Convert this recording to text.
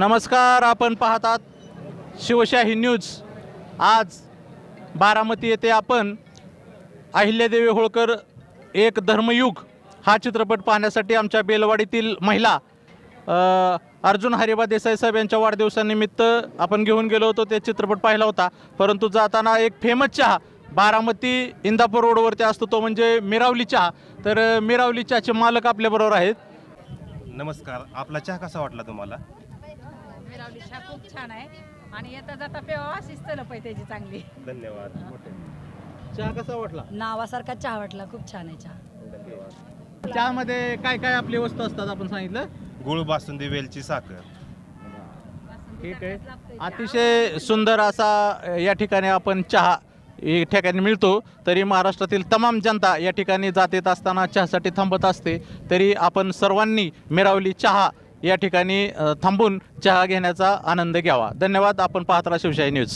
नमस्कार आपण पाहतात शिवशाही न्यूज. आज बारामती येथे आपण अहिल्यादेवी होळकर एक धर्मयुग हा चित्रपट पाहण्यासाठी आमच्या बेलवाडीतील महिला अर्जुन हरिबा देसाई साहेब यांच्या वाढदिवसानिमित्त आपण घेऊन गेलो होतो. ते चित्रपट पाहिला होता. परंतु जाताना एक फेमस चहा बारामती इंदापूर रोडवरती असतो तो म्हणजे मिरावली चहा. तर मिरावली चहाचे मालक आपल्याबरोबर आहेत. नमस्कार. आपला चहा कसा वाटला तुम्हाला? मिरावली चहा खूप छान आहे. आणि येता जाता पेवा अशीच तलप आहे त्याची चांगली. धन्यवाद. चहा कसा वाटला? नावासारखा चहा वाटला. खूप छान आहे चहा. चहामध्ये काय काय आपली वस्तू असतात आपण सांगितलं? गुळ बासुंदी वेलची साखर. ठीक आहे. अतिशय सुंदर असा या ठिकाणी आपण चहा या ठिकाणी मिळतो. तरी महाराष्ट्रातील तमाम जनता या ठिकाणी जात येत असताना चहासाठी थांबत असते. तरी आपण सर्वांनी मिरावली चहा या ठिकाणी थांबून चहा घेण्याचा आनंद घ्यावा. धन्यवाद. आपण पाहत राहा शिवशाही न्यूज.